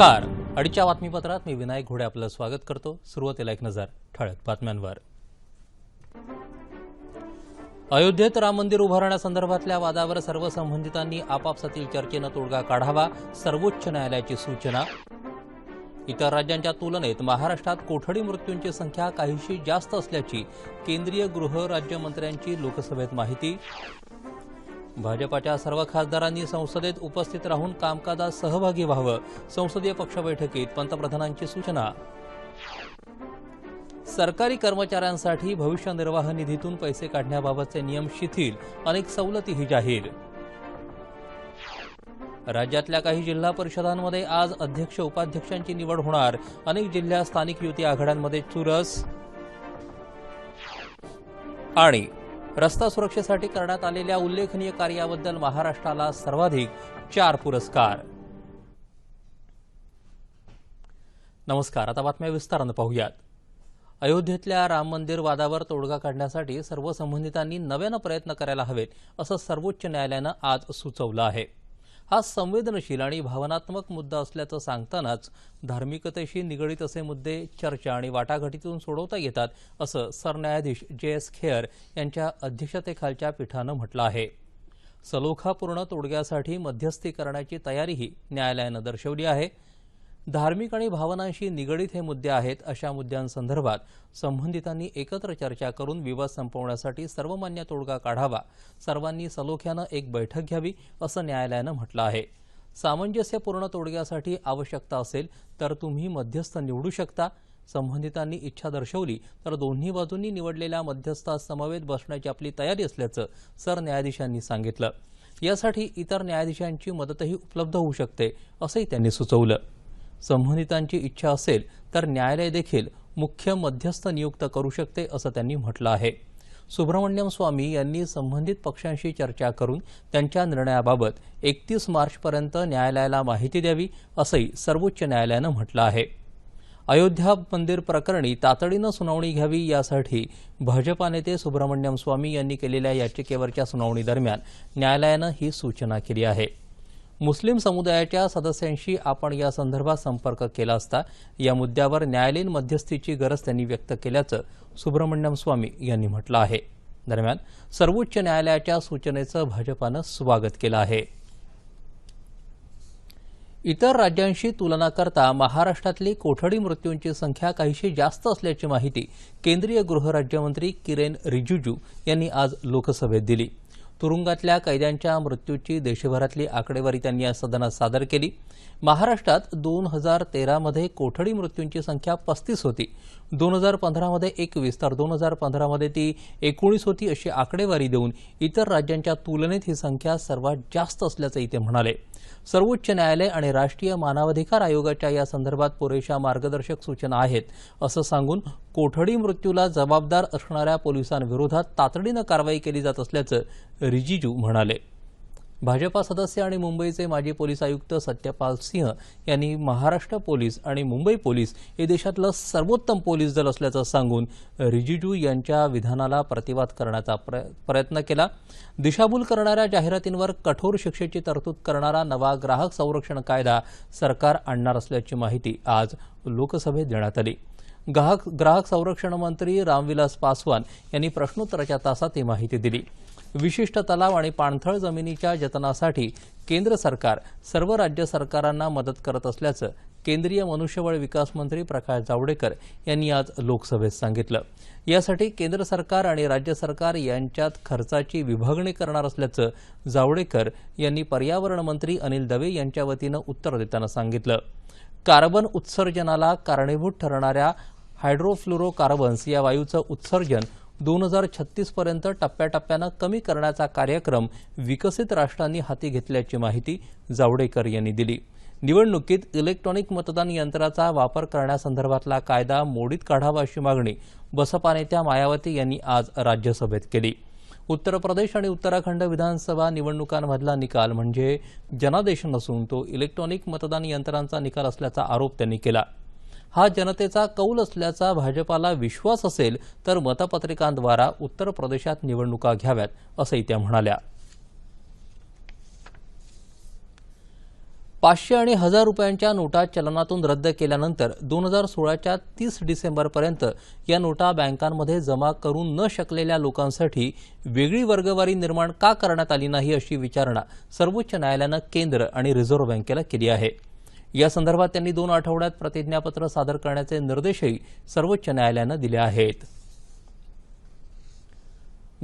नमस्कार. अडीच्या बातमीपत्रात मी विनायक घोडे आपलं स्वागत करतो. सुरुवातीला एक नजर ठळक बातम्यांवर. अयोध्येत राम मंदिर उभारण्यासंदर्भातल्या वादावर सर्व संबंधितांनी आपापसातील चर्चेनं तोडगा काढावा सर्वोच्च न्यायालयाची सूचना. इतर राज्यांच्या तुलनेत महाराष्ट्रात कोठडी मृत्यूंची संख्या काहीशी जास्त असल्याची केंद्रीय गृह राज्यमंत्र्यांची लोकसभेत माहिती. भाजपाच्या सर्व खासदारांनी संसदेत उपस्थित राहून कामकाजात सहभागी व्हावं. संसदीय पक्ष बैठकीत पंतप्रधानांची सूचना. सरकारी कर्मचाऱ्यांसाठी भविष्य निर्वाह निधीतून पैसे काढण्याबाबतचे नियम शिथिल. अनेक सवलतीही जाहीर. राज्यातल्या काही जिल्हा परिषदांमध्ये आज अध्यक्ष उपाध्यक्षांची निवड होणार. अनेक जिल्ह्यात स्थानिक युती आघाड्यांमध्ये चुरस आणि रस्ता सुरक्षेसाठी करण्यात आलेल्या उल्लेखनीय कार्याबद्दल महाराष्ट्राला सर्वाधिक चार पुरस्कार. नमस्कार आता बातम्या विस्तारानं पाहूयात. अयोध्येतल्या राम मंदिर वादावर तोडगा काढण्यासाठी सर्व संबंधितांनी नव्यानं प्रयत्न करायला हवेत असं सर्वोच्च न्यायालयानं आज सुचवलं आहे. हा संवेदनशील आणि भावनात्मक मुद्दा असल्याचं सांगतानाच धार्मिकतेशी निगडीत असे मुद्दे चर्चा आणि वाटाघाटीतून सोडवता येतात असं सरन्यायाधीश जे एस खेअर यांच्या अध्यक्षतेखालच्या पीठानं म्हटलं आहे. सलोखापूर्ण तोडग्यासाठी मध्यस्थी करण्याची तयारीही न्यायालयानं दर्शवली आहे. धार्मिक आणि भावनांशी निगडीत हे मुद्दे आहेत अशा मुद्द्यांसंदर्भात संबंधितांनी एकत्र चर्चा करून विवाद संपवण्यासाठी सर्वमान्य तोडगा काढावा सर्वांनी सलोख्यानं एक बैठक घ्यावी असं न्यायालयानं म्हटलं आहे. सामंजस्यपूर्ण तोडग्यासाठी आवश्यकता असेल तर तुम्ही मध्यस्थ निवडू शकता. संबंधितांनी इच्छा दर्शवली तर दोन्ही बाजूंनी निवडलेल्या मध्यस्थासमवेत बसण्याची आपली तयारी असल्याचं सरन्यायाधीशांनी सांगितलं. यासाठी इतर न्यायाधीशांची मदतही उपलब्ध होऊ शकते असंही त्यांनी सुचवलं. संबंधितांची इच्छा असेल तर न्यायालय देखील मुख्य मध्यस्थ नियुक्त करू शकते असं त्यांनी म्हटलं आहे. सुब्रमण्यम स्वामी यांनी संबंधित पक्षांशी चर्चा करून त्यांच्या निर्णयाबाबत एकतीस मार्चपर्यंत न्यायालयाला माहिती द्यावी असंही सर्वोच्च न्यायालयानं म्हटलं आहे. अयोध्या मंदिर प्रकरणी तातडीनं सुनावणी घ्यावी यासाठी भाजपा नेते सुब्रमण्यम स्वामी यांनी केलेल्या याचिकेवरच्या सुनावणीदरम्यान न्यायालयानं ही सूचना केली आहे. मुस्लिम समुदायाच्या सदस्यांशी आपण या संदर्भात संपर्क केला असता या मुद्द्यावर न्यायालयीन मध्यस्थीची गरज त्यांनी व्यक्त केल्याचं सुब्रमण्यम स्वामी यांनी म्हटलं आहे. दरम्यान सर्वोच्च न्यायालयाच्या सूचनेचं भाजपानं स्वागत केलं आहे. इतर राज्यांशी तुलना करता महाराष्ट्रातली कोठडी मृत्यूंची संख्या काहीशी जास्त असल्याची माहिती केंद्रीय गृहराज्यमंत्री किरेन रिजिजू यांनी आज लोकसभेत दिली. तुरुंगातल्या कैद्यांच्या मृत्यूची देशभरातली आकडेवारी त्यांनी या सदनात सादर केली. महाराष्ट्रात दोन हजार तेरामध्ये कोठडी मृत्यूंची संख्या पस्तीस होती. दोन हजार पंधरामध्ये एकवीस तर दोन हजार पंधरामध्ये ती एकोणीस होती अशी आकडेवारी देऊन इतर राज्यांच्या तुलनेत ही संख्या सर्वात जास्त असल्याचंही ते म्हणाले. सर्वोच्च न्यायालय आणि राष्ट्रीय मानवाधिकार आयोगाच्या या संदर्भात पुरेशा मार्गदर्शक सूचना आहेत असं सांगून कोठडी मृत्यूला जबाबदार असणाऱ्या पोलिसांविरोधात तातडीनं कारवाई केली जात असल्याचं रिजिजू म्हणाले. भाजपा सदस्य आणि मुंबईचे माजी पोलीस आयुक्त सत्यपाल सिंह यांनी महाराष्ट्र पोलीस आणि मुंबई पोलीस हे देशातलं सर्वोत्तम पोलीस दल असल्याचं सांगून रिजिजू यांच्या विधानाला प्रतिवाद करण्याचा प्र- प्रयत्न केला. दिशाभूल करणाऱ्या जाहिरातींवर कठोर शिक्षेची तरतूद करणारा नवा ग्राहक संरक्षण कायदा सरकार आणणार असल्याची माहिती आज लोकसभेत देण्यात आली. ग्राहक ग्राहक संरक्षण मंत्री रामविलास पासवान यांनी प्रश्नोत्तराच्या तासात ही माहिती दिली. विशिष्ट तलाव आणि पाणथळ जमिनीच्या जतनासाठी केंद्र सरकार सर्व राज्य सरकारांना मदत करत असल्याचं केंद्रीय मनुष्यबळ विकास मंत्री प्रकाश जावडेकर यांनी आज लोकसभेत सांगितलं. यासाठी केंद्र सरकार आणि राज्य सरकार यांच्यात खर्चाची विभागणी करणार असल्याचं जावडेकर यांनी पर्यावरण मंत्री अनिल दवे यांच्या वतीनं उत्तर देताना सांगितलं. कार्बन उत्सर्जनाला कारणीभूत ठरणाऱ्या हायड्रोफ्लोरोकार्बन्स या वायूचं उत्सर्जन दोन हजार छत्तीसपर्यंत टप्प्याटप्प्यानं कमी करण्याचा कार्यक्रम विकसित राष्ट्रांनी हाती घेतल्याची माहिती जावडेकर यांनी दिली. निवडणुकीत इलेक्ट्रॉनिक मतदान यंत्राचा वापर करण्यासंदर्भातला कायदा मोडीत काढावा अशी मागणी बसपा नेत्या मायावती यांनी आज राज्यसभेत केली. उत्तर प्रदेश आणि उत्तराखंड विधानसभा निवडणुकांमधला निकाल म्हणजे जनादेश नसून तो इलेक्ट्रॉनिक मतदान यंत्रांचा निकाल असल्याचा आरोप त्यांनी केला. हा जनतेचा कौल असल्याचा भाजपाला विश्वास असेल तर मतपत्रिकांद्वारा उत्तर प्रदेशात निवडणुका घ्याव्यात असंही त्या म्हणाल्या. पाचशे आणि हजार रुपयांच्या नोटा चलनातून रद्द केल्यानंतर दोन हजार सोळाच्या तीस डिसेंबरपर्यंत या नोटा बँकांमध्ये जमा करू न शकलेल्या लोकांसाठी वेगळी वर्गवारी निर्माण का करण्यात आली नाही अशी विचारणा सर्वोच्च न्यायालयानं केंद्र आणि रिझर्व्ह बँकेला केली आहे. या संदर्भात त्यांनी दोन आठवड्यात प्रतिज्ञापत्र सादर करण्याचे निर्देशही सर्वोच्च न्यायालयानं दिले आहेत.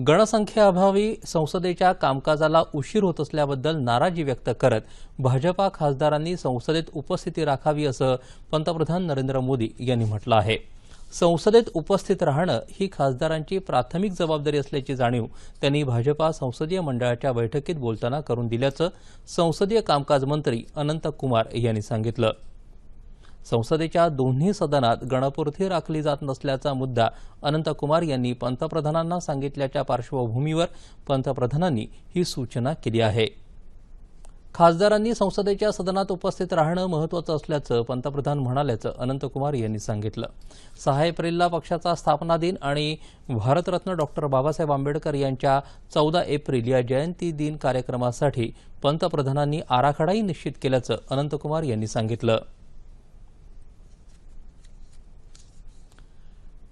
गणसंख्येअभावी संसदेच्या कामकाजाला उशीर होत असल्याबद्दल नाराजी व्यक्त करत भाजपा खासदारांनी संसदेत उपस्थिती राखावी असं पंतप्रधान नरेंद्र मोदी यांनी म्हटलं आहे. संसदेत उपस्थित राहणं ही खासदारांची प्राथमिक जबाबदारी असल्याची जाणीव त्यांनी भाजपा संसदीय मंडळाच्या बैठकीत बोलताना करून दिल्याचं संसदीय कामकाज मंत्री अनंत कुमार यांनी सांगितलं. संसदेच्या दोन्ही सदनात गणपूर्थी राखली जात नसल्याचा मुद्दा अनंतकुमार यांनी पंतप्रधानांना सांगितल्याच्या पार्श्वभूमीवर पंतप्रधानांनी ही सूचना केली आहे. खासदारांनी संसदेच्या सदनात उपस्थित राहणं महत्वाचं असल्याचं पंतप्रधान म्हणाल्याचं अनंतकुमार यांनी सांगितलं. सहा एप्रिलला पक्षाचा स्थापना दिन आणि भारतरत्न डॉक्टर बाबासाहेब आंबेडकर यांच्या चौदा एप्रिल या जयंती दिन कार्यक्रमासाठी पंतप्रधानांनी आराखडाही निश्चित केल्याचं अनंतकुमार यांनी सांगितलं.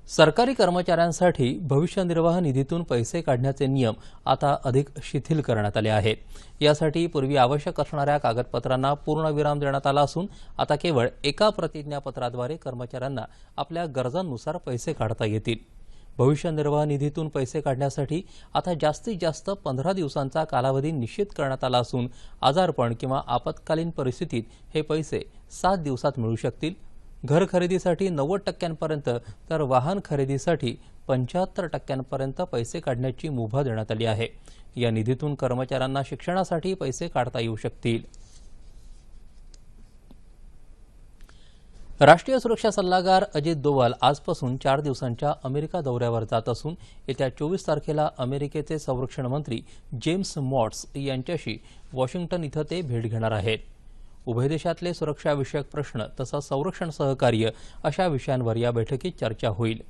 सरकारी कर्मचाऱ्यांसाठी भविष्य निर्वाह निधीतून पैसे काढण्याचे नियम आता अधिक शिथिल करण्यात आले आहेत. यासाठी पूर्वी आवश्यक असणाऱ्या कागदपत्रांना पूर्णविराम देण्यात आला असून आता केवळ एका प्रतिज्ञापत्राद्वारे कर्मचाऱ्यांना आपल्या गरजांनुसार पैसे काढता येतील. भविष्य निर्वाह निधीतून पैसे काढण्यासाठी आता जास्तीत जास्त पंधरा दिवसांचा कालावधी निश्चित करण्यात आला असून आजारपण किंवा आपत्कालीन परिस्थितीत हे पैसे सात दिवसात मिळू शकतील घर खरेदीसाठी नव्वद टक्क्यांपर्यंत तर वाहन खरेदीसाठी पंच्याहत्तर टक्क्यांपर्यंत पैसे काढण्याची मुभा देण्यात आली आहे. या निधीतून कर्मचाऱ्यांना शिक्षणासाठी पैसे काढता येऊ शकतील. राष्ट्रीय सुरक्षा सल्लागार अजित दोवाल आजपासून चार दिवसांच्या अमेरिका दौऱ्यावर जात असून येत्या चोवीस तारखेला अमेरिकेचे संरक्षण मंत्री जेम्स मॉट्स यांच्याशी वॉशिंग्टन इथं ते भेट घेणार आहेत. उभय देशातले सुरक्षाविषयक प्रश्न तसंच संरक्षण सहकार्य अशा विषयांवर या बैठकीत चर्चा होईल.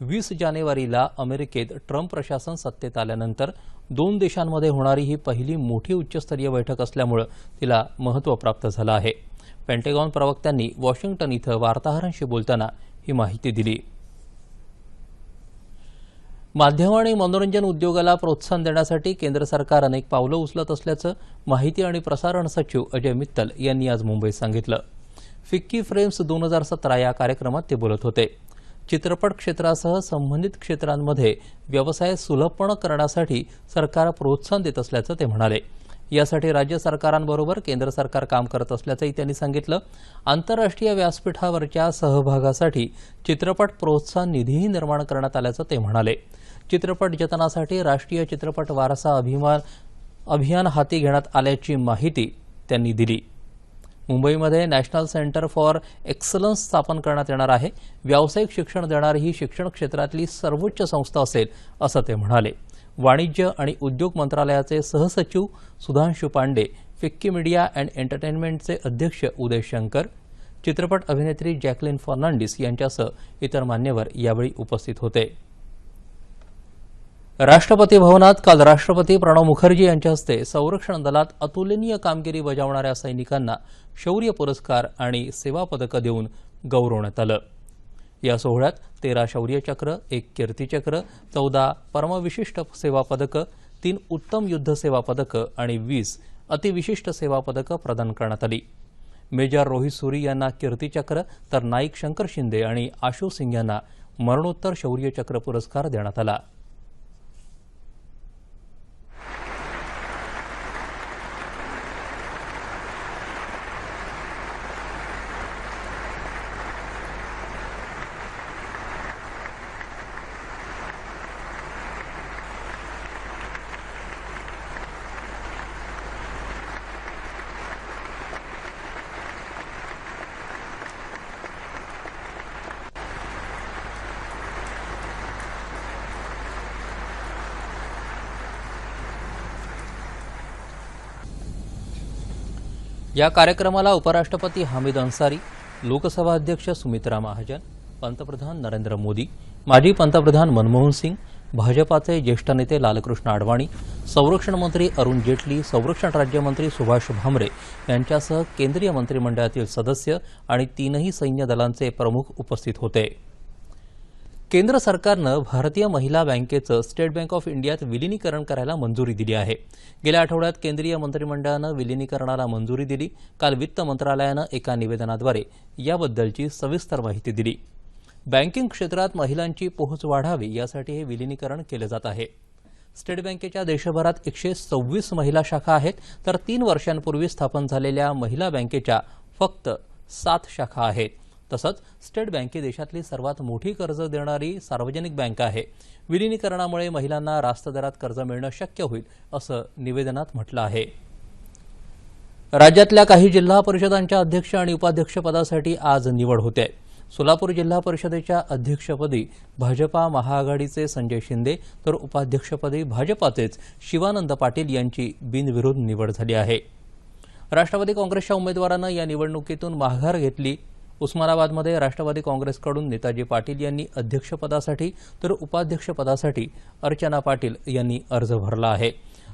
वीस जानेवारीला अमेरिकेत ट्रम्प प्रशासन सत्तेत आल्यानंतर दोन देशांमध्ये होणारी ही पहिली मोठी उच्चस्तरीय बैठक असल्यामुळं तिला महत्त्व प्राप्त झालं आहे. पेंटेगॉन प्रवक्त्यांनी वॉशिंग्टन इथं वार्ताहरांशी बोलताना ही माहिती दिली. माध्यम आणि मनोरंजन उद्योगाला प्रोत्साहन देण्यासाठी केंद्र सरकार अनेक पावलं उचलत असल्याचं माहिती आणि प्रसारण सचिव अजय मित्तल यांनी आज मुंबईत सांगितलं. फिक्की फ्रेम्स दोन हजार सतरा या कार्यक्रमात ते बोलत होते. चित्रपट क्षेत्रासह संबंधित क्षेत्रांमध्ये व्यवसाय सुलभपणे करण्यासाठी सरकार प्रोत्साहन देत असल्याचं ते म्हणाले. यासाठी राज्य सरकारांबरोबर केंद्र सरकार काम करत असल्याचंही त्यांनी सांगितलं. आंतरराष्ट्रीय व्यासपीठावरच्या सहभागासाठी चित्रपट प्रोत्साहन निधीही निर्माण करण्यात आल्याचं ते म्हणाले. चित्रपट जतनासाठी राष्ट्रीय चित्रपट वारसा अभिमान अभियान हाती घेण्यात आल्याची माहिती त्यांनी दिली. मुंबईमध्ये नॅशनल सेंटर फॉर एक्सलन्स स्थापन करण्यात येणार आहे. व्यावसायिक शिक्षण देणारी ही शिक्षण क्षेत्रातली सर्वोच्च संस्था असेल असं ते म्हणाले. वाणिज्य आणि उद्योग मंत्रालयाचे सहसचिव Sudhanshu Pande FICCI media and एंटरटेनमेंटचे अध्यक्ष उदय शंकर चित्रपट अभिनेत्री जॅकलिन फर्नांडिस यांच्यासह इतर मान्यवर यावेळी उपस्थित होते. राष्ट्रपती भवनात काल राष्ट्रपती प्रणव मुखर्जी यांच्या हस्ते संरक्षण दलात अतुलनीय कामगिरी बजावणाऱ्या सैनिकांना शौर्य पुरस्कार आणि सेवा पदकं देऊन गौरवण्यात आलं. या सोहळ्यात तेरा शौर्यचक्र एक कीर्तीचक्र चौदा परमविशिष्ट सेवा पदकं तीन उत्तम युद्ध सेवा पदकं आणि वीस अतिविशिष्ट सेवा पदकं प्रदान करण्यात आली. मेजर रोहित सुरी यांना कीर्तीचक्र तर नाईक शंकर शिंदे आणि आशू सिंग यांना मरणोत्तर शौर्यचक्र पुरस्कार देण्यात आला. या कार्यक्रमाला उपराष्ट्रपती हामिद अन्सारी लोकसभा अध्यक्ष सुमित्रा महाजन पंतप्रधान नरेंद्र मोदी माजी पंतप्रधान मनमोहन सिंग भाजपाचे ज्येष्ठ नेते लालकृष्ण अडवाणी संरक्षण मंत्री अरुण जेटली संरक्षण राज्यमंत्री सुभाष भामरे यांच्यासह केंद्रीय मंत्रिमंडळातील सदस्य आणि तीनही सैन्य दलांचे प्रमुख उपस्थित होते. केंद्र सरकारनं भारतीय महिला बँकेचं स्टेट बँक ऑफ इंडियात विलिनीकरण करायला मंजुरी दिली आहे. गेल्या आठवड्यात केंद्रीय मंत्रिमंडळानं विलिनीकरणाला मंजुरी दिली. काल वित्त मंत्रालयानं एका निवेदनाद्वारे याबद्दलची सविस्तर माहिती दिली. बँकिंग क्षेत्रात महिलांची पोहोच वाढावी यासाठी हे विलिनीकरण केलं जात आहे. स्टेट बँकेच्या देशभरात एकशे सव्वीस महिला शाखा आहेत. तर तीन वर्षांपूर्वी स्थापन झालेल्या महिला बँकेच्या फक्त सात शाखा आहेत. तसंच स्टेट बँक ही देशातली सर्वात मोठी कर्ज देणारी सार्वजनिक बँक आहे. विलिनीकरणामुळे महिलांना रास्त दरात कर्ज मिळणं शक्य होईल असं निवेदनात म्हटलं आहे. राज्यातल्या काही जिल्हा परिषदांच्या अध्यक्ष आणि उपाध्यक्षपदासाठी आज निवड होते. सोलापूर जिल्हा परिषदेच्या अध्यक्षपदी भाजपा महाआघाडीचे संजय शिंदे तर उपाध्यक्षपदी भाजपाचेच शिवानंद पाटील यांची बिनविरोध निवड झाली आहे. राष्ट्रवादी काँग्रेसच्या उमेदवारानं या निवडणुकीतून माघार घेतली. उस्मानाबादमध्ये राष्ट्रवादी काँग्रेसकडून नेताजी पाटील यांनी अध्यक्षपदासाठी तर उपाध्यक्षपदासाठी अर्चना पाटील यांनी अर्ज भरला आहे.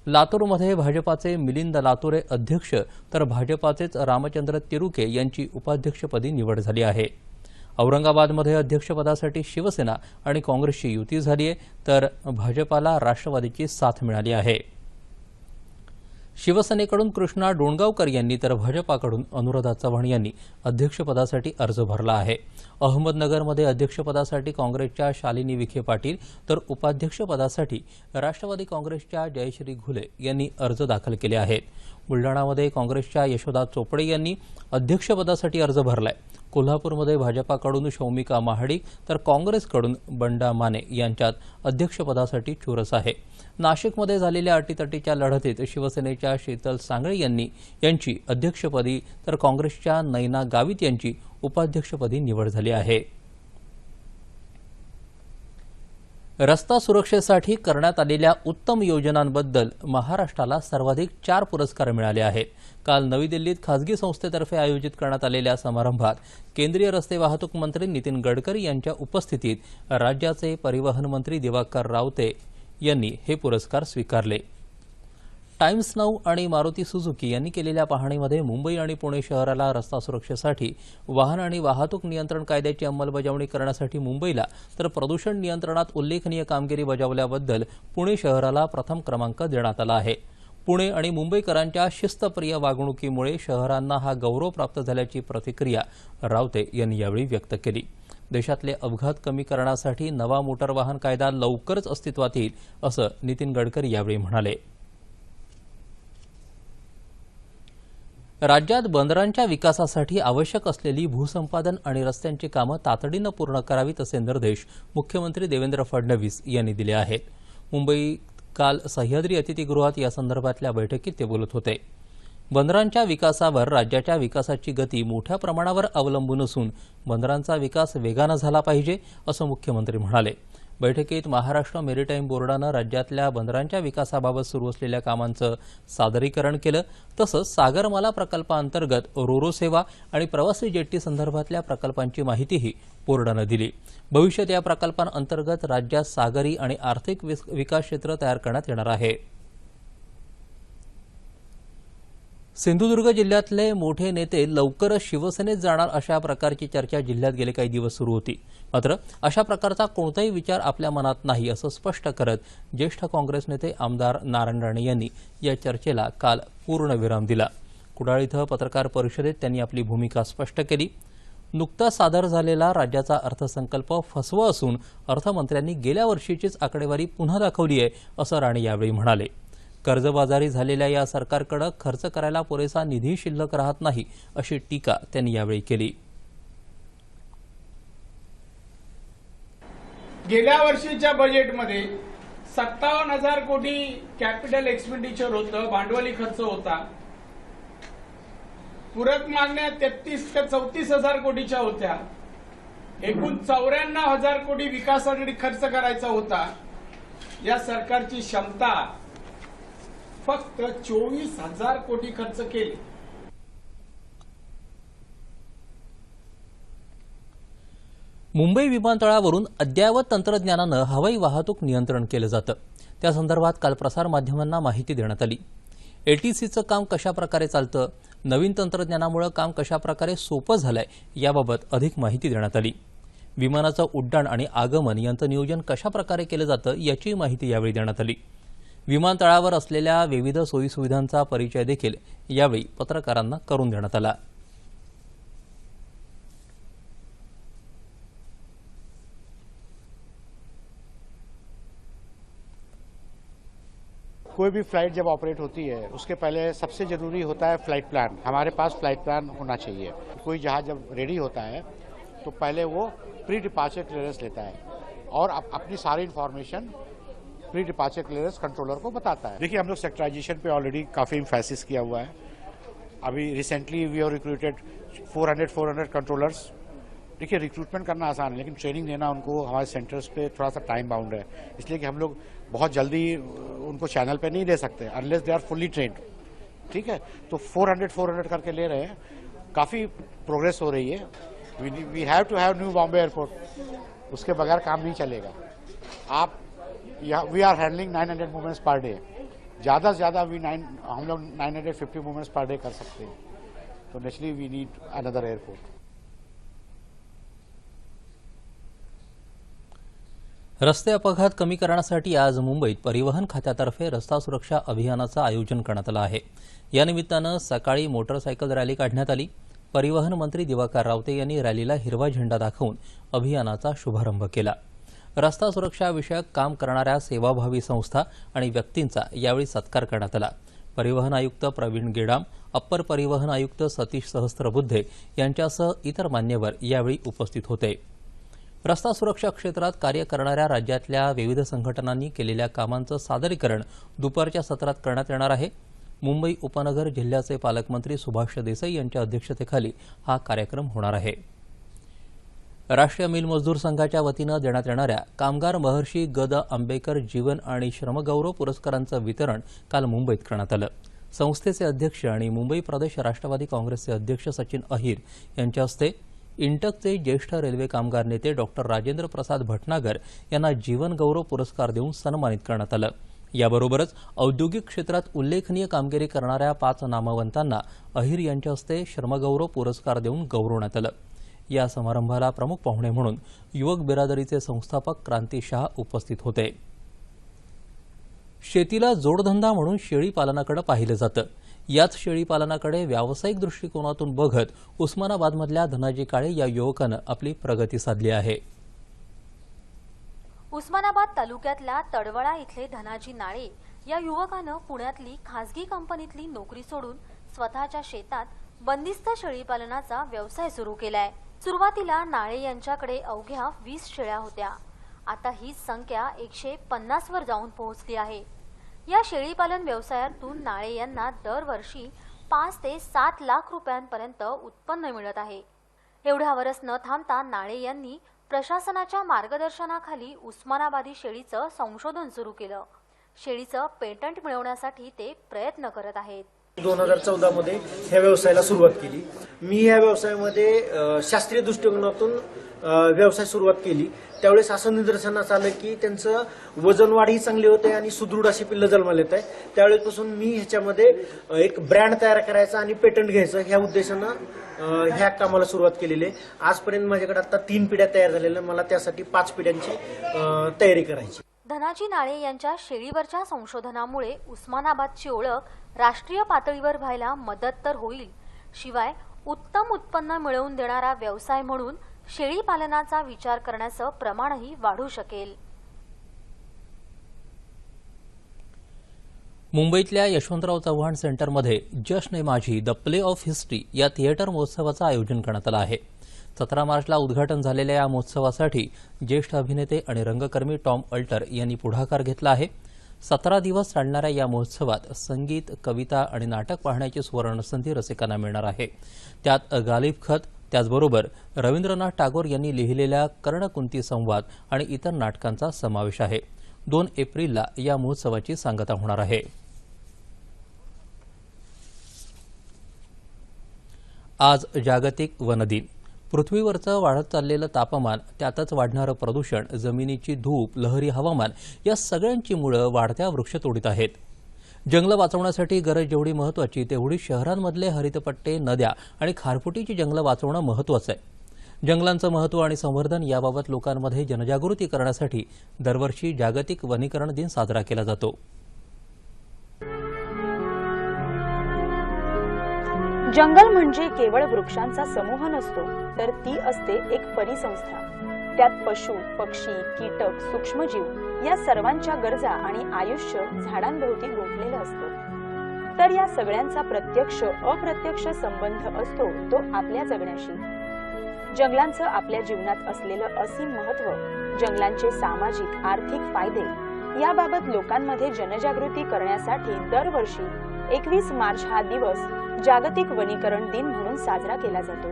लातूरमध्ये भाजपाचे मिलिंद लातुरे अध्यक्ष तर भाजपाचेच रामचंद्र तिरुके यांची उपाध्यक्षपदी निवड झाली आहे. औरंगाबादमध्ये अध्यक्षपदासाठी शिवसेना आणि काँग्रेसची युती झाली आहे तर भाजपाला राष्ट्रवादीची साथ मिळाली आहे. शिवसेनेकडून कृष्णा डोणगावकर यांनी तर भाजपाकडून अनुराधा चव्हाण यांनी अध्यक्षपदासाठी अर्ज भरला आहे. अहमदनगरमध्ये अध्यक्षपदासाठी काँग्रेसच्या शालिनी विखे पाटील तर उपाध्यक्षपदासाठी राष्ट्रवादी काँग्रेसच्या जयश्री घुले यांनी अर्ज दाखल केले आहेत. बुलढाणामध्ये काँग्रेसच्या यशोदा चोपडे यांनी अध्यक्षपदासाठी अर्ज भरलाय. कोल्हापूरमध्ये भाजपाकडून शौमिका महाडिक तर काँग्रेसकडून बंडा माने यांच्यात अध्यक्षपदासाठी चुरस आहे. नाशिकमध्ये झालेल्या अटीतटीच्या लढतीत शिवसेनेच्या शीतल सांगळे यांनी यांची अध्यक्षपदी तर काँग्रेसच्या नैना गावित यांची उपाध्यक्षपदी निवड झाली आहे. रस्ता सुरक्षेसाठी करण्यात आलेल्या उत्तम योजनांबद्दल महाराष्ट्राला सर्वाधिक चार पुरस्कार मिळाले आहेत. काल नवी दिल्लीत खासगी संस्थेतर्फे आयोजित करण्यात आलेल्या समारंभात केंद्रीय रस्ते वाहतूक मंत्री नितीन गडकरी यांच्या उपस्थितीत राज्याचे परिवहन मंत्री दिवाकर रावते यांनी हे पुरस्कार स्वीकारले. टाइम्स नाऊ आणि मारुती सुझुकी यांनी केलेल्या पाहणीमध्ये मुंबई आणि पुणे शहराला रस्ता सुरक्षेसाठी वाहन आणि वाहतूक नियंत्रण कायद्याची अंमलबजावणी करण्यासाठी मुंबईला तर प्रदूषण नियंत्रणात उल्लेखनीय कामगिरी बजावल्याबद्दल पुणे शहराला प्रथम क्रमांक देण्यात आला आहे. पुणे आणि मुंबईकरांच्या शिस्तप्रिय वागणुकीमुळे शहरांना हा गौरव प्राप्त झाल्याची प्रतिक्रिया रावते यांनी यावेळी व्यक्त केली. देशातले अपघात कमी करण्यासाठी नवा मोटार वाहन कायदा लवकरच अस्तित्वात येईल असं नितीन गडकरी यावेळी म्हणाले. राज्यात बंदरांच्या विकासासाठी आवश्यक असलेली भूसंपादन आणि रस्त्यांची कामं तातडीनं पूर्ण करावीत असे निर्देश मुख्यमंत्री देवेंद्र फडणवीस यांनी दिले आहेत. मुंबईत काल सह्याद्री अतिथीगृहात या संदर्भातल्या बैठकीत ते बोलत होते. बंदरांच्या विकासावर राज्याच्या विकासाची गती मोठ्या प्रमाणावर अवलंबून असून बंदरांचा विकास वेगानं झाला पाहिजे असं मुख्यमंत्री म्हणाले. बैठकीत महाराष्ट्र मेरीटाईम बोर्डानं राज्यातल्या बंदरांच्या विकासाबाबत सुरू असलेल्या कामांचं सादरीकरण केलं. तसंच सागरमाला प्रकल्पाअंतर्गत रोरो सेवा आणि प्रवासी जेट्टी संदर्भातल्या प्रकल्पांची माहितीही बोर्डानं दिली. भविष्यात या प्रकल्पांअंतर्गत राज्यात सागरी आणि आर्थिक विस- विकास क्षेत्र तयार करण्यात येणार आहे. सिंधुदुर्ग जिल्ह्यातले मोठे नेते लवकरच शिवसेनेत जाणार अशा प्रकारची चर्चा जिल्ह्यात गेले काही दिवस सुरू होती. मात्र अशा प्रकारचा कोणताही विचार आपल्या मनात नाही असं स्पष्ट करत ज्येष्ठ काँग्रेस नेते आमदार नारायण राणे यांनी या चर्चेला काल पूर्णविराम दिला. कुडाळ इथं पत्रकार परिषदेत त्यांनी आपली भूमिका स्पष्ट केली. नुकताच सादर झालेला राज्याचा अर्थसंकल्प फसवा असून अर्थमंत्र्यांनी गेल्या वर्षीचीच आकडेवारी पुन्हा दाखवली आहे असं राणे यावेळी म्हणाले. कर्जबाजारी झालेल्या या सरकारकडे खर्च करायला पुरेसा निधी शिल्लक राहत नाही अशी टीका त्यांनी यावेळी केली. गेल्या वर्षीच्या बजेटमध्ये सत्तावन्न हजार कोटी कॅपिटल एक्सपेंडिचर होतं भांडवली खर्च होता. पूरक मागण्या तेहतीस ते चौतीस हजार कोटीच्या होत्या. एकूण चौऱ्याण्णव हजार कोटी विकासासाठी खर्च करायचा होता. या सरकारची क्षमता फक्त चोवीस हजार कोटी खर्च केले. मुंबई विमानतळावरून अद्ययावत तंत्रज्ञानानं हवाई वाहतूक नियंत्रण केलं जातं. त्यासंदर्भात काल प्रसारमाध्यमांना माहिती देण्यात आली. एटीसीचं काम कशाप्रकारे चालतं नवीन तंत्रज्ञानामुळे काम कशाप्रकारे सोपं झालंय याबाबत अधिक माहिती देण्यात आली. विमानाचं उड्डाण आणि आगमन यांचं नियोजन कशाप्रकारे केलं जातं याची माहिती यावेळी देण्यात आली. विमानतळावर असलेल्या विविध सोयीसुविधांचा परिचय देखील यावेळी पत्रकारांना करून कोई भी फ़्लाइट जब ऑपरेट होती है उसके पहले सबसे ज़रूरी होता है फ़्लाइट प्लान। हमारे पास फ़्लाइट प्लान होना चाहिए। कोई जहाज़ जब रेडी होता है तो पहले वो प्री डिपार्चर क्लियरेंस लेता है और अप, अपनी सारी information pre departure clearance controller को बताता है। देखिए, हम लोग सेक्टराइजेशन पे ऑलरेडी काफ़ी इम्फेसिस किया हुआ है। अभी recently we have recruited 400 400 controllers देखिए रिक्रूटमेंट करना आसान है, लेकिन ट्रेनिंग देना उनको, हमारे सेंटर्स पे थोड़ा सा टाइम बाउंड है। इसलिए कि हम लोग बहुत जल्दी उनको चैनल पे नहीं दे सकते unless they are fully trained ठीक है? तो 400 400 करके ले रहे हैं। काफ़ी प्रोग्रेस हो रही है। We have to have new Bombay airport उसके बगैर काम नहीं चलेगा। आप we are handling 900 movements per day ज़्यादा से ज़्यादा वी नाइन हम लोग 950 मूवमेंट्स पर डे कर सकते हैं। तो naturally we need another airport रस्ते अपघात कमी करण्यासाठी आज मुंबईत परिवहन खात्यातर्फे रस्ता सुरक्षा अभियानाचं आयोजन करण्यात आलं आहे. या निमित्तानं सकाळी मोटरसायकल रॅली काढण्यात आली. परिवहन मंत्री दिवाकर रावते यांनी रॅलीला हिरवा झेंडा दाखवून अभियानाचा शुभारंभ केला. रस्ता सुरक्षा विषयक काम करणाऱ्या सेवाभावी संस्था आणि व्यक्तींचा यावेळी सत्कार करण्यात आला. परिवहन आयुक्त प्रवीण गेडाम अप्पर परिवहन आयुक्त सतीश सहस्त्रबुद्धे यांच्यासह इतर मान्यवर यावेळी उपस्थित होते. रस्ता सुरक्षा क्षेत्रात कार्य करणाऱ्या राज्यातल्या विविध संघटनांनी केलेल्या कामांचं सादरीकरण दुपारच्या सत्रात करण्यात येणार आहे. मुंबई उपनगर जिल्ह्याचे पालकमंत्री सुभाष देसाई यांच्या अध्यक्षतेखाली हा कार्यक्रम होणार आहे. राष्ट्रीय मिल मजदूर संघाच्या वतीनं देण्यात येणाऱ्या कामगार महर्षी गद आंबेकर जीवन आणि श्रमगौरव पुरस्कारांचं वितरण काल मुंबईत करण्यात आलं. संस्थेचे अध्यक्ष आणि मुंबई प्रदेश राष्ट्रवादी काँग्रेसचे अध्यक्ष सचिन अहिर यांच्या हस्ते इंटकचे ज्येष्ठ रेल्वे कामगार नेते डॉक्टर राजेंद्र प्रसाद भटनागर यांना जीवनगौरव पुरस्कार देऊन सन्मानित करण्यात आलं. याबरोबरच औद्योगिक क्षेत्रात उल्लेखनीय कामगिरी करणाऱ्या पाच नामवंतांना अहिर यांच्या हस्ते श्रमगौरव पुरस्कार देऊन गौरवण्यात आलं. या समारंभाला प्रमुख पाहुणे म्हणून युवक बिरादरीचे संस्थापक क्रांती शाह उपस्थित होते. शेतीला जोडधंदा म्हणून शेळी पालनाकडे पाहिलं जातं. याच शेळी पालनाकडे व्यावसायिक दृष्टिकोनातून बघत उस्मानाबादमधल्या धनाजी काळे या युवकानं आपली प्रगती साधली आहे. उस्मानाबाद तालुक्यातल्या तडवळा इथले धनाजी नाळे या युवकानं पुण्यातली खासगी कंपनीतली नोकरी सोडून स्वतःच्या शेतात बंदिस्त शेळीपालनाचा व्यवसाय सुरू केलाय. सुरुवातीला नाळे यांच्याकडे अवघ्या वीस शेळ्या होत्या. आता ही संख्या एकशे पन्नास वर जाऊन पोहोचली आहे. या शेळीपालन व्यवसायातून नाळे यांना दरवर्षी पाच ते सात लाख रुपयांपर्यंत उत्पन्न मिळत आहे. एवढ्यावरच न थांबता नाळे यांनी प्रशासनाच्या मार्गदर्शनाखाली उस्मानाबादी शेळीचं संशोधन सुरू केलं. शेळीचं पेटंट मिळवण्यासाठी ते प्रयत्न करत आहेत. दोन हजार चौदा मध्ये ह्या व्यवसायाला सुरुवात केली. मी ह्या व्यवसायामध्ये शास्त्रीय दृष्टिकोनातून व्यवसाय सुरुवात केली. त्यावेळेस असं निदर्शनास आलं की त्यांचं वजन वाढही चांगली होते आणि सुदृढ अशी पिल्लं जन्माला येत आहे त्यावेळेपासून मी ह्याच्यामध्ये एक ब्रँड तयार करायचा आणि पेटंट घ्यायचं ह्या उद्देशानं ह्या कामाला सुरुवात केलेली आहे. आजपर्यंत माझ्याकडे आता तीन पिढ्या तयार झालेल्या मला त्यासाठी पाच पिढ्यांची तयारी करायची धनाजी नाळे यांच्या शेळीवरच्या संशोधनामुळे उस्मानाबादची ओळख राष्ट्रीय पातळीवर व्हायला मदत तर होईल. शिवाय उत्तम उत्पन्न मिळवून देणारा व्यवसाय म्हणून शेळी पालनाचा विचार करण्याचं प्रमाणही वाढू शकेल. मुंबईतल्या यशवंतराव चव्हाण सेंटरमध्ये जश्न माझी द प्ले ऑफ हिस्ट्री या थिएटर महोत्सवाचं आयोजन करण्यात आलं आहे. सतरा मार्चला उद्घाटन झालेल्या या महोत्सवासाठी ज्येष्ठ अभिनेते आणि रंगकर्मी टॉम अल्टर यांनी पुढाकार घेतला आहे. सतरा दिवस चालणाऱ्या या महोत्सवात संगीत कविता आणि नाटक पाहण्याची सुवर्णसंधी रसिकांना मिळणार आहे. त्यात गालिब खत त्याचबरोबर रवींद्रनाथ टागोर यांनी लिहिलेल्या कर्णकुंती संवाद आणि इतर नाटकांचा समावेश आहे. दोन एप्रिलला या महोत्सवाची सांगता होणार आहे. आज जागतिक वनदिन. पृथ्वीवरचं वाढत चाललेलं तापमान त्यातच वाढणारं प्रदूषण जमिनीची धूप लहरी हवामान या सगळ्यांची मुळं वाढत्या वृक्षतोडीत आहेत. जंगलं वाचवण्यासाठी गरज जेवढी महत्त्वाची तेवढी शहरांमधले हरितपट्टे नद्या आणि खारफुटीची जंगलं वाचवणं महत्त्वाचं आहे. जंगलांचं महत्त्व आणि संवर्धन याबाबत लोकांमध्ये जनजागृती करण्यासाठी दरवर्षी जागतिक वनीकरण दिन साजरा केला जातो. जंगल म्हणजे केवळ वृक्षांचा समूह नसतो तर ती असते एक परिसंस्था. त्यात पशु पक्षी कीटक सूक्ष्मजीव या सर्वांच्या गरजा आणि आयुष्य झाडांभोवती गुंफलेलं असतं. तर या सगळ्यांचा प्रत्यक्ष अप्रत्यक्ष संबंध असतो तो आपल्या जगण्याशी. जंगलांचं आपल्या जीवनात असलेलं असीम महत्त्व जंगलांचे सामाजिक आर्थिक फायदे याबाबत लोकांमध्ये जनजागृती करण्यासाठी दरवर्षी एकवीस मार्च हा दिवस जागतिक वनीकरण दिन म्हणून साजरा केला जातो.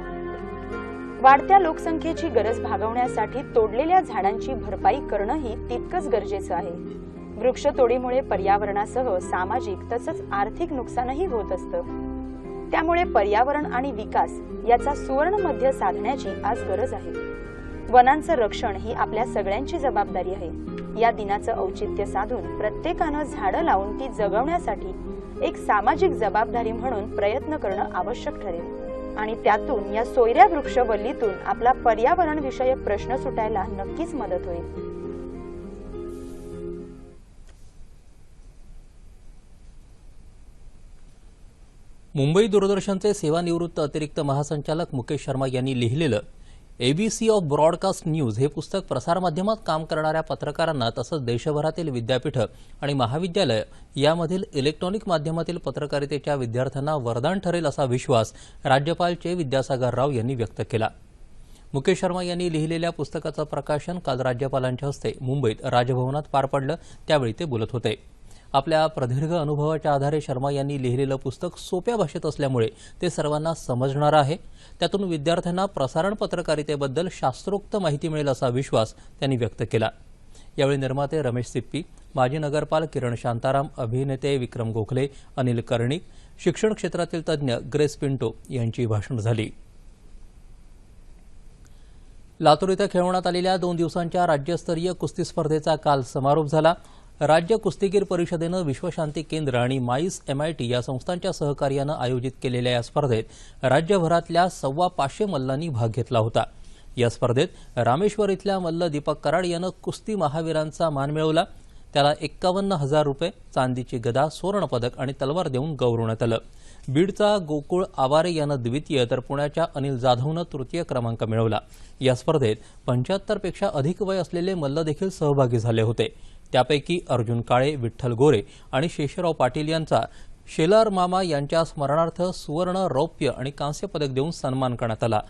वाढत्या लोकसंख्येची गरज भागवण्यासाठी तोडलेल्या झाडांची भरपाई करणंही तितकंच गरजेचं आहे. वृक्षतोडीमुळे पर्यावरणासह सामाजिक तसंच आर्थिक नुकसानही होत असतं. त्यामुळे पर्यावरण आणि विकास याचा सुवर्ण मध्य साधण्याची आज गरज आहे. वनांचं रक्षण ही आपल्या सगळ्यांची जबाबदारी आहे. या दिनाचं औचित्य साधून प्रत्येकानं झाडं लावून ती जगवण्यासाठी एक सामाजिक जबाबदारी म्हणून प्रयत्न करणं आवश्यक ठरेल. आणि त्यातून या सोयऱ्या वृक्षवल्लीतून आपला पर्यावरण विषयक प्रश्न सुटायला नक्कीच मदत होईल. मुंबई दूरदर्शनचे सेवानिवृत्त अतिरिक्त महासंचालक मुकेश शर्मा यांनी लिहिलेलं एबीसी ऑफ ब्रॉडकास्ट न्यूज हे पुस्तक प्रसारमाध्यमात काम करणाऱ्या पत्रकारांना तसंच देशभरातील विद्यापीठं आणि महाविद्यालय यामधील इलेक्ट्रॉनिक माध्यमातील पत्रकारितेच्या विद्यार्थ्यांना वरदान ठरेल असा विश्वास राज्यपाल चे विद्यासागर राव यांनी व्यक्त केला. मुकेश शर्मा यांनी लिहिलेल्या पुस्तकाचं प्रकाशन काल राज्यपालांच्या हस्ते मुंबईत राजभवनात पार पडलं. त्यावेळी ते बोलत होते. आपल्या प्रदीर्घ अनुभवाच्या आधारे शर्मा यांनी लिहिलेलं पुस्तक सोप्या भाषेत असल्यामुळे ते सर्वांना समजणारं आहे. त्यातून विद्यार्थ्यांना प्रसारण पत्रकारितेबद्दल शास्त्रोक्त माहिती मिळेल असा विश्वास त्यांनी व्यक्त केला. यावेळी निर्माते रमेश सिप्पी माजी नगरपाल किरण शांताराम अभिनेते विक्रम गोखले अनिल कर्णिक शिक्षण क्षेत्रातील तज्ज्ञ ग्रेस पिंटो यांची भाषण झाली. लातूर इथं खेळवण्यात आलेल्या दोन दिवसांच्या राज्यस्तरीय कुस्ती स्पर्धेचा काल समारोप झाला. राज्य कुस्तीगीर परिषदेनं विश्वशांती केंद्र आणि माईस एमआयटी या संस्थांच्या सहकार्यानं आयोजित केलेल्या या स्पर्धेत राज्यभरातल्या सव्वा पाचशे मल्लांनी भाग घेतला होता. या स्पर्धेत रामेश्वर इथल्या मल्ल दीपक कराड यानं कुस्ती महावीरांचा मान मिळवला. त्याला एक्कावन्न हजार रुपये चांदीची गदा सुवर्णपदक आणि तलवार देऊन गौरवण्यात आलं. बीडचा गोकुळ आवारे यानं द्वितीय तर पुण्याच्या अनिल जाधवनं तृतीय क्रमांक मिळवला. या स्पर्धेत पंच्याहत्तरपेक्षा अधिक वय असलेले मल्ल देखील सहभागी झाले होते. त्यापैकी अर्जुन काळे विठ्ठल गोरे आणि शेषराव पाटील यांचा शेलार मामा यांच्या स्मरणार्थ सुवर्ण रौप्य आणि कांस्य पदक देऊन सन्मान करण्यात आला.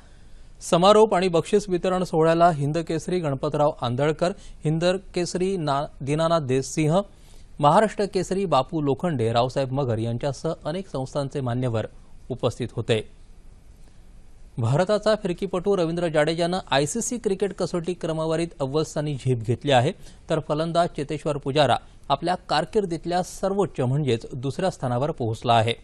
समारोप आणि बक्षीस वितरण सोहळ्याला हिंदकेसरी गणपतराव आंदळकर हिंद केसरी ना दीनानाथ देससिंह महाराष्ट्र केसरी बापू लोखंडे रावसाहेब मगर यांच्यासह अनेक संस्थांचे मान्यवर उपस्थित होते. भारताचा फिरकीपटू रवींद्र जाडेजानं आयसीसी क्रिकेट कसोटी क्रमवारीत अव्वलस्थानी झेप घेतली आहे. तर फलंदाज चेतेश्वर पुजारा आपल्या कारकिर्दीतल्या सर्वोच्च म्हणजेच दुसऱ्या स्थानावर पोहोचला आहे.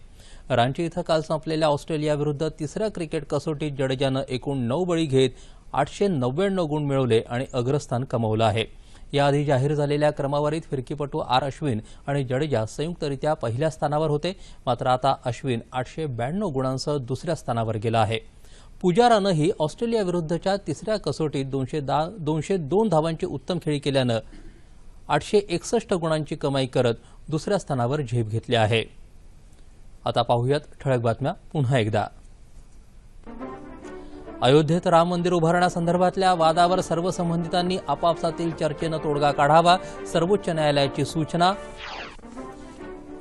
रांची इथं काल संपलेल्या ऑस्ट्रेलियाविरुद्ध तिसऱ्या क्रिकेट कसोटीत जडेजानं एकूण नऊ बळी घेत आठशे नव्याण्णव गुण मिळवले आणि अग्रस्थान कमवलं आहे. याआधी जाहीर झालेल्या क्रमवारीत फिरकीपटू आर अश्विन आणि जडेजा संयुक्तरित्या पहिल्या स्थानावर होते. मात्र आता अश्विन आठशे ब्याण्णव गुणांसह दुसऱ्या स्थानावर गेला आहे. पुजारानंही ऑस्ट्रेलियाविरुद्धच्या तिसऱ्या कसोटीत दोनशे दा दोनशे दोन धावांची उत्तम खेळी केल्यानं आठशे एकसष्ट गुणांची कमाई करत दुसऱ्या स्थानावर झेप घेतली आहे. आता पाहूयात ठळक बातम्या पुन्हा एकदा. अयोध्येत राम मंदिर उभारण्यासंदर्भातल्या वादावर सर्व संबंधितांनी आपापसातील चर्चेनं तोडगा काढावा सर्वोच्च न्यायालयाची सूचना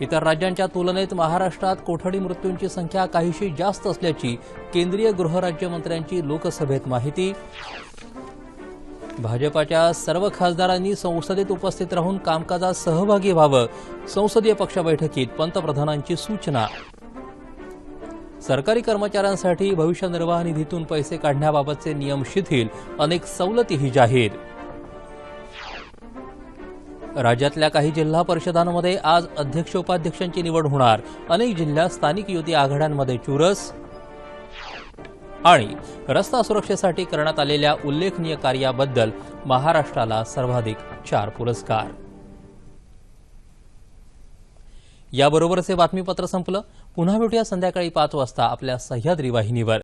इतर राज्यांच्या तुलनेत महाराष्ट्रात कोठडी मृत्यूंची संख्या काहीशी जास्त असल्याची केंद्रीय गृहराज्यमंत्र्यांची लोकसभेत माहिती. भाजपाच्या सर्व खासदारांनी संसदेत उपस्थित राहून कामकाजात सहभागी व्हावं संसदीय पक्ष बैठकीत पंतप्रधानांची सूचना. सरकारी कर्मचाऱ्यांसाठी भविष्य निर्वाह निधीतून पैसे काढण्याबाबतचे नियम शिथिल अनेक सवलतीही जाहीर. राज्यातल्या काही जिल्हा परिषदांमध्ये आज अध्यक्ष उपाध्यक्षांची निवड होणार. अनेक जिल्ह्यात स्थानिक युती आघाड्यांमध्ये चुरस आणि रस्ता सुरक्षेसाठी करण्यात आलेल्या उल्लेखनीय कार्याबद्दल महाराष्ट्राला सर्वाधिक चार पुरस्कार. याबरोबरच हे बातमीपत्र संपलं. पुन्हा भेटूया संध्याकाळी पाच वाजता आपल्या सह्याद्री वाहिनीवर.